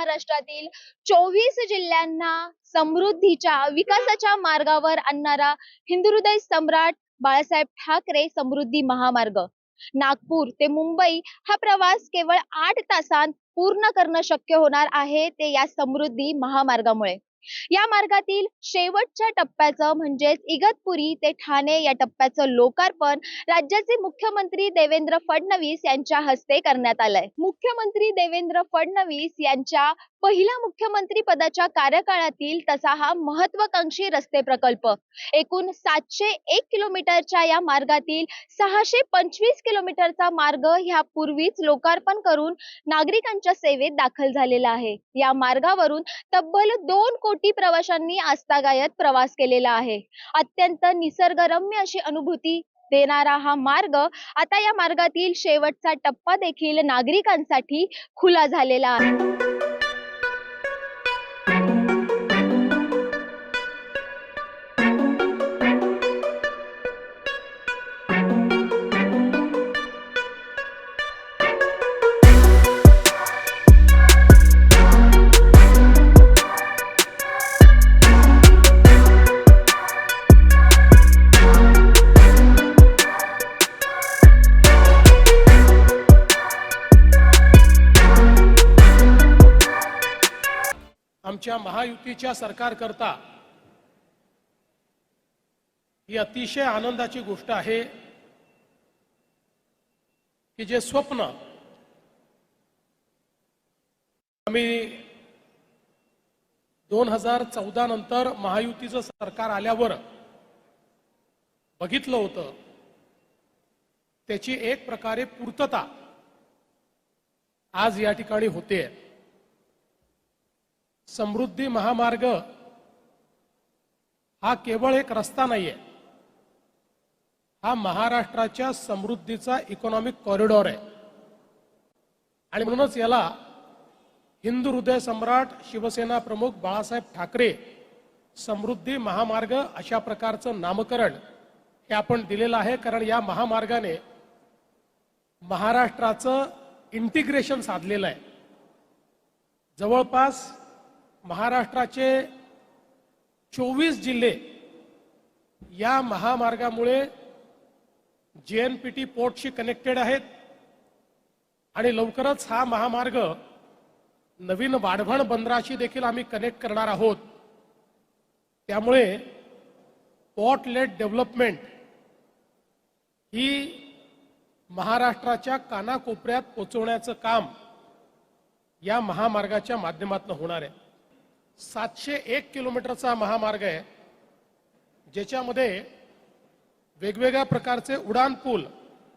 महाराष्ट्रातील चोवीस जिल्ह्यांना समृद्धीच्या विकासाच्या मार्गावर आणणारा हिंदुहृदय सम्राट बाळासाहेब ठाकरे समृद्धी महामार्ग. नागपूर ते मुंबई हा प्रवास केवळ आठ तासांत पूर्ण करणं शक्य होणार आहे ते या समृद्धी महामार्गामुळे. या मार्गातील शेवटच्या टप्प्याचं म्हणजेच इगतपुरी ते ठाणे या टप्प्याचं लोकार्पण राज्याचे मुख्यमंत्री देवेंद्र फडणवीस यांच्या हस्ते करण्यात आलंय. मुख्यमंत्री देवेंद्र फडणवीस यांच्या पहिल्या मुख्यमंत्री पदाच्या कार्यकाळातील तसा हा महत्वाकांक्षी रस्ते प्रकल्प. एकूण सातशे एक किलोमीटरच्या या मार्गातील सहाशे पंचवीस किलोमीटरचा मार्ग ह्यापूर्वीच लोकार्पण करून नागरिकांच्या सेवेत दाखल झालेला आहे. या मार्गावरून तब्बल दोन कोटी प्रवाशांनी आस्थागायत प्रवास केलेला आहे. अत्यंत निसर्गरम्य अशी अनुभूती देणारा हा मार्ग आता या मार्गातील शेवटचा टप्पा देखील नागरिकांसाठी खुला झालेला आहे. आमच्या महायुतीच्या सरकारकरता ही अतिशय आनंदाची गोष्ट आहे की जे स्वप्न आम्ही दोन हजार चौदा नंतर महायुतीचं सरकार आल्यावर बघितलं होतं. त्याची एक प्रकारे पूर्तता आज या ठिकाणी होते. समृद्धी महामार्ग हा केवळ एक रस्ता नाहीये. हा महाराष्ट्राच्या समृद्धीचा इकॉनॉमिक कॉरिडॉर आहे. आणि म्हणूनच याला हिंदू हृदय सम्राट शिवसेना प्रमुख बाळासाहेब ठाकरे समृद्धी महामार्ग अशा प्रकारचं नामकरण हे आपण दिलेलं आहे. कारण या महामार्गाने महाराष्ट्राचं इंटिग्रेशन साधलेलं आहे. जवळपास महाराष्ट्राचे चोवीस जिल्हे या महामार्गामुळे जे एन पी टी पोर्टशी कनेक्टेड आहेत. आणि लवकरच हा महामार्ग नवीन वाढवण बंदराशी देखील आम्ही कनेक्ट करणार आहोत. त्यामुळे पोर्ट लेट डेव्हलपमेंट ही महाराष्ट्राच्या कानाकोपऱ्यात पोचवण्याचं काम या महामार्गाच्या माध्यमातून होणार आहे. सातशे एक किलोमीटरचा महामार्ग आहे ज्याच्यामध्ये वेगवेगळ्या प्रकारचे उडान पूल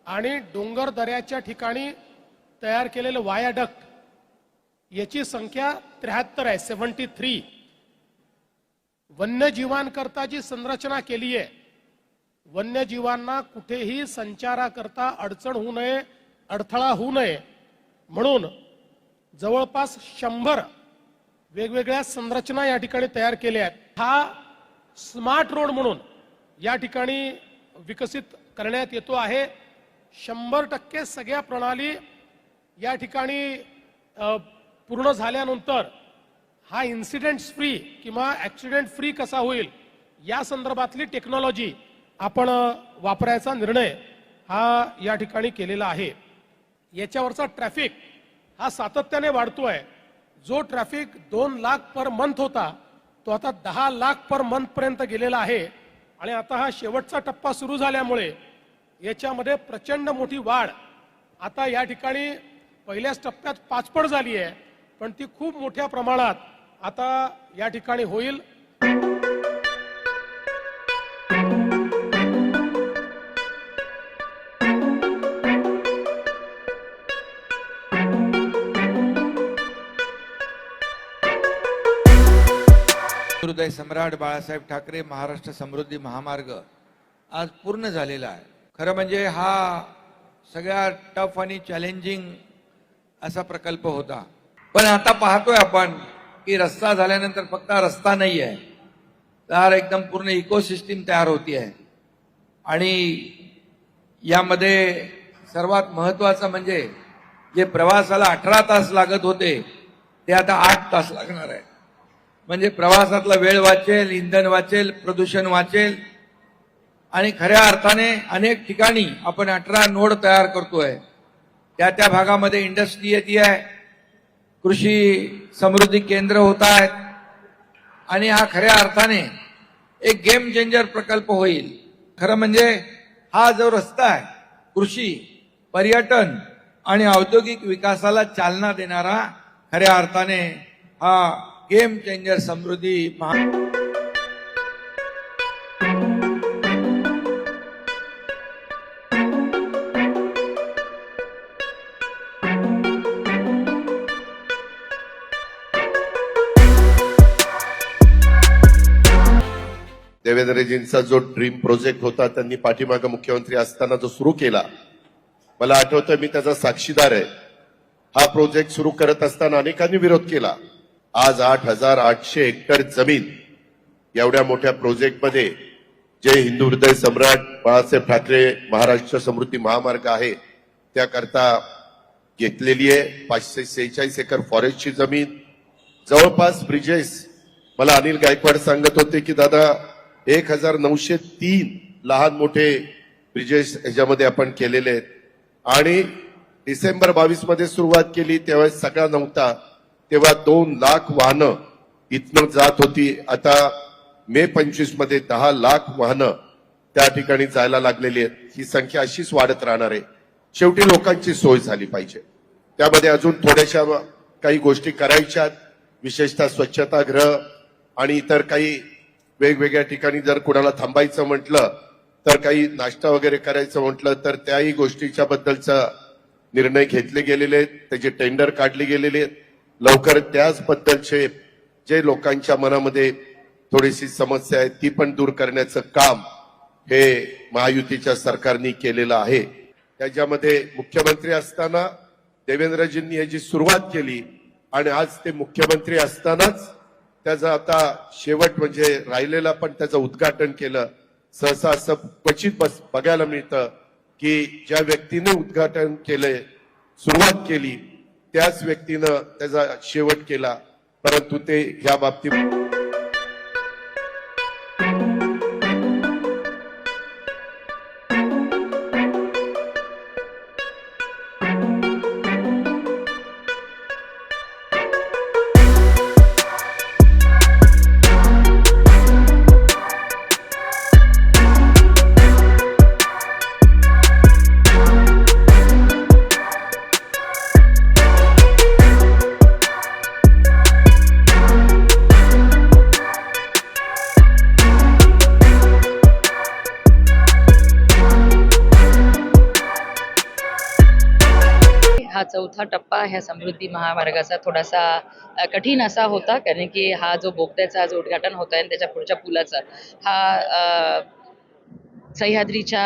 आणि डोंगर दऱ्याच्या ठिकाणी तयार केलेले वायाडक्ट याची संख्या त्र्याहत्तर आहे सेव्हन्टी थ्री. वन्यजीवांकरता जी संरचना केली आहे वन्यजीवांना कुठेही संचाराकरता अडचण होऊ नये अडथळा होऊ नये म्हणून जवळपास शंभर वेगवेगळ्या संरचना या ठिकाणी तयार केल्या आहेत. हा स्मार्ट रोड म्हणून या ठिकाणी विकसित करण्यात येतो आहे. शंभर टक्के सगळ्या प्रणाली या ठिकाणी पूर्ण झाल्यानंतर हा इन्सिडेंट फ्री किंवा ऍक्सिडेंट फ्री कसा होईल या संदर्भातली टेक्नॉलॉजी आपण वापरायचा निर्णय हा या ठिकाणी केलेला आहे. याच्यावरचा ट्रॅफिक हा सातत्याने वाढतो आहे जो ट्रॅफिक दोन लाख पर मंथ होता तो आता दहा लाख पर मंथ पर्यंत गेलेला आहे. आणि आता हा शेवटचा टप्पा सुरू झाल्यामुळे याच्यामध्ये प्रचंड मोठी वाढ. आता या ठिकाणी पहिल्याच टप्प्यात पाचपड झाली आहे पण ती खूप मोठ्या प्रमाणात आता या ठिकाणी होईल. सम्राट बाळासाहेब ठाकरे महाराष्ट्र समृद्धी महामार्ग आज पूर्ण झालेला आहे. खरं म्हणजे हा सगळ्यात टफ आणि चॅलेंजिंग असा प्रकल्प होता. पण आता पाहतोय आपण की रस्ता झाल्यानंतर फक्त रस्ता नाही आहे. तर एकदम पूर्ण इकोसिस्टीम तयार होती आहे. आणि यामध्ये सर्वात महत्वाचं म्हणजे जे प्रवासाला अठरा तास लागत होते ते आता आठ तास लागणार आहे. म्हणजे प्रवासातला वेळ वाचेल इंधन वाचेल प्रदूषण वाचेल. आणि खऱ्या अर्थाने अनेक ठिकाणी आपण अठरा नोड तयार करतोय. त्या त्या भागामध्ये इंडस्ट्री येते आहे. कृषी समृद्धी केंद्र होत आहेत. आणि हा खऱ्या अर्थाने एक गेम चेंजर प्रकल्प होईल. खरं म्हणजे हा जो रस्ता आहे कृषी पर्यटन आणि औद्योगिक विकासाला चालना देणारा खऱ्या अर्थाने हा गेम चेंजर समृद्धी महा देवेंद्रजींचा जो ड्रीम प्रोजेक्ट होता त्यांनी पाठीमागं मुख्यमंत्री असताना जो सुरू केला मला आठवतं मी त्याचा साक्षीदार आहे. हा प्रोजेक्ट सुरू करत असताना अनेकांनी विरोध केला. आज आठ हजार आठशे हेक्टर जमीन एवढ्या मोठ्या प्रोजेक्टमध्ये जे हिंदू हृदय सम्राट बाळासाहेब ठाकरे महाराष्ट्र समृद्धी महामार्ग आहे त्याकरता घेतलेली आहे. पाचशे सेहेचाळीस एकर फॉरेस्टची जमीन. जवळपास ब्रिजेस मला अनिल गायकवाड सांगत होते की दादा एक हजार नऊशे तीन लहान मोठे ब्रिजेस ह्याच्यामध्ये आपण केलेले आहेत. आणि डिसेंबर बावीसमध्ये सुरुवात केली तेव्हा सगळा नव्हता. तेव्हा दोन लाख वाहनं इथनं जात होती. आता मे पंचवीसमध्ये दहा लाख वाहनं त्या ठिकाणी जायला लागलेली आहेत. ही संख्या अशीच वाढत राहणार आहे. शेवटी लोकांची सोय झाली पाहिजे. त्यामध्ये अजून थोड्याशा काही गोष्टी करायच्या विशेषतः स्वच्छतागृह आणि इतर काही वेगवेगळ्या ठिकाणी जर कुणाला थांबायचं म्हटलं तर काही नाश्ता वगैरे करायचं म्हटलं तर त्याही गोष्टीच्या बद्दलचा निर्णय घेतले गेलेले आहेत. त्याचे टेंडर काढले गेलेले आहेत. लवकर त्याच बद्दलचे जे लोकांच्या मनामध्ये थोडीशी समस्या आहे ती पण दूर करण्याचं काम हे महायुतीच्या सरकारने केलेलं आहे. त्याच्यामध्ये मुख्यमंत्री असताना देवेंद्रजींनी याची सुरुवात केली आणि आज ते मुख्यमंत्री असतानाच त्याचं आता शेवट म्हणजे राहिलेला पण त्याचं उद्घाटन केलं. सहसा असं क्वचित बस बघायला मिळतं की ज्या व्यक्तीने उद्घाटन केलंय सुरुवात केली त्याच व्यक्तीनं त्याचा शेवट केला. परंतु ते ह्या बाबतीत हा चौथा टप्पा ह्या समृद्धी महामार्गाचा थोडासा कठीण असा होता कारण की हा जो बोगद्याचा जो उद्घाटन होत आहे आणि त्याच्या पुढच्या पुलाचा हा सह्याद्रीच्या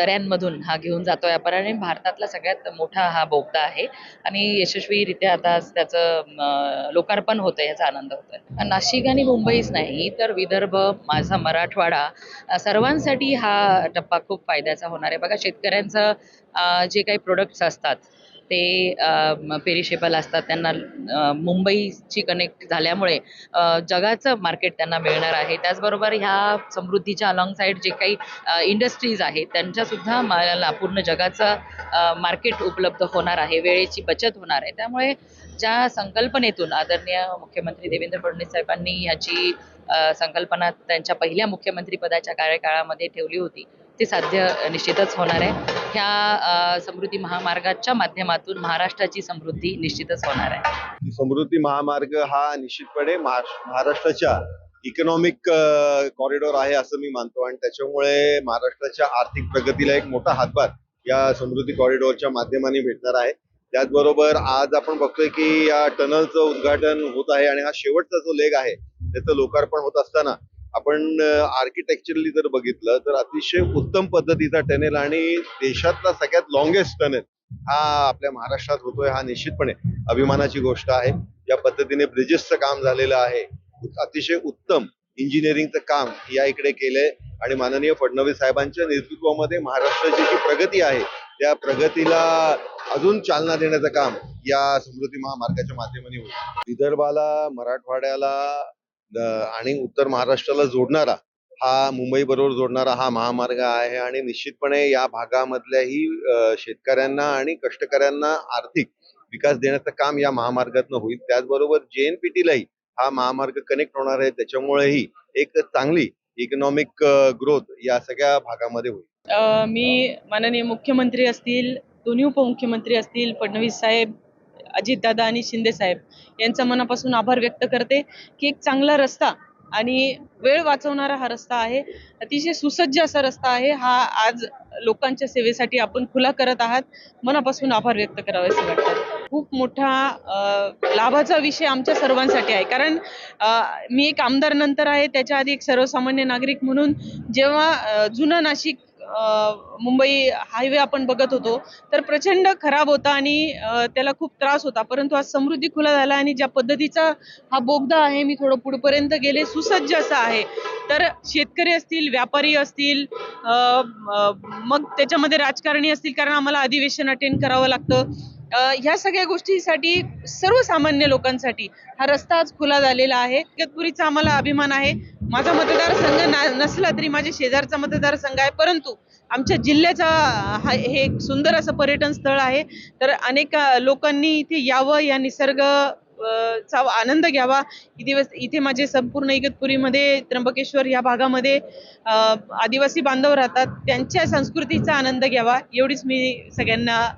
अ, दऱ्यांमधून हा घेऊन जातोय आपण. आणि भारतातला सगळ्यात मोठा हा बोगदा आहे. आणि यशस्वीरित्या आता त्याचं लोकार्पण होतंय याचा आनंद होतोय. नाशिक आणि मुंबईच नाही तर विदर्भ माझा मराठवाडा सर्वांसाठी हा टप्पा खूप फायद्याचा होणार आहे. बघा शेतकऱ्यांचं जे काही प्रोडक्ट्स असतात ते पेरिशेबल असतात. त्यांना मुंबईची कनेक्ट झाल्यामुळे जगाचं मार्केट त्यांना मिळणार आहे. त्याचबरोबर ह्या समृद्धीच्या अलॉंगसाईड जे काही इंडस्ट्रीज आहेत त्यांच्यासुद्धा मला पूर्ण जगाचं मार्केट उपलब्ध होणार आहे. वेळेची बचत होणार आहे. त्यामुळे ज्या संकल्पनेतून आदरणीय मुख्यमंत्री देवेंद्र फडणवीस साहेबांनी ह्याची संकल्पना त्यांच्या पहिल्या मुख्यमंत्रीपदाच्या कार्यकाळामध्ये ठेवली होती ते साध्य निश्चितच होणार आहे. ह्या समृद्धी महामार्गाच्या माध्यमातून महाराष्ट्राची समृद्धी निश्चितच होणार आहे. समृद्धी महामार्ग हा निश्चितपणे महाराष्ट्राच्या इकॉनॉमिक कॉरिडॉर आहे असं मी मानतो. आणि त्याच्यामुळे महाराष्ट्राच्या आर्थिक प्रगतीला एक मोठा हातभार या समृद्धी कॉरिडॉरच्या माध्यमाने भेटणार आहे. त्याचबरोबर आज आपण बघतोय की या टनलचं उद्घाटन होत आहे आणि हा शेवटचा जो लेग आहे त्याचं लोकार्पण होत असताना आपण आर्किटेक्चरली जर बघितलं तर अतिशय उत्तम पद्धतीचा टनेल आणि देशातला सगळ्यात लॉंगेस्ट टनेल हा आपल्या महाराष्ट्रात होतोय हा निश्चितपणे अभिमानाची गोष्ट आहे. ज्या पद्धतीने ब्रिजेसचं काम झालेलं आहे. अतिशय उत्तम इंजिनिअरिंगचं काम या इकडे केलंय आणि माननीय फडणवीस साहेबांच्या नेतृत्वामध्ये महाराष्ट्राची जी प्रगती आहे त्या प्रगतीला अजून चालना देण्याचं काम या समृद्धी महामार्गाच्या माध्यमाने होईल. विदर्भाला मराठवाड्याला आणि उत्तर महाराष्ट्राला जोडणारा हा मुंबई बरोबर जोडणारा हा महामार्ग आहे आणि निश्चितपणे या भागामधल्याही शेतकऱ्यांना आणि कष्टकऱ्यांना आर्थिक विकास देण्याचं काम या महामार्गातून होईल. त्याचबरोबर जे एनपीटीलाही हा महामार्ग कनेक्ट होणार आहे. त्याच्यामुळेही एक चांगली इकॉनॉमिक ग्रोथ या सगळ्या भागामध्ये होईल. मी माननीय मुख्यमंत्री असतील दोन्ही उपमुख्यमंत्री असतील फडणवीस साहेब अजितदादा आणि शिंदे साहेब यांचा मनापासून आभार व्यक्त करते की एक चांगला रस्ता आणि वेळ वाचवणारा हा रस्ता आहे. अतिशय सुसज्ज असा रस्ता आहे. हा आज लोकांच्या सेवेसाठी आपण खुला करत आहात. मनापासून आभार व्यक्त करावे असं वाटतं खूप मोठा लाभाचा विषय आमच्या सर्वांसाठी आहे. कारण मी एक आमदार नंतर आहे. त्याच्या आधी एक सर्वसामान्य नागरिक म्हणून जेव्हा जुना जुनं नाशिक मुंबई हायवे आपण बघत होतो तर प्रचंड खराब होता आणि त्याला खूप त्रास होता. परंतु आज समृद्धी खुला झाला आणि ज्या पद्धतीचा हा बोगदा आहे मी थोडं पुढपर्यंत गेले सुसज्ज असा आहे. तर शेतकरी असतील व्यापारी असतील मग त्याच्यामध्ये राजकारणी असतील कारण आम्हाला अधिवेशन अटेंड करावं लागतं. ह्या सगळ्या गोष्टीसाठी सर्वसामान्य लोकांसाठी हा रस्ता आज खुला झालेला आहे. इगतपुरीचा आम्हाला अभिमान आहे. माझा मतदारसंघ ना- नसला तरी माझ्या शेजारचा मतदारसंघ आहे. परंतु आमच्या जिल्ह्याचा हा हे एक सुंदर असं पर्यटन स्थळ आहे. तर अनेक लोकांनी इथे यावं या निसर्ग चा आनंद घ्यावा. इथे इथे माझे संपूर्ण इगतपुरीमध्ये त्र्यंबकेश्वर या भागामध्ये आदिवासी बांधव राहतात. त्यांच्या संस्कृतीचा आनंद घ्यावा. एवढीच मी सगळ्यांना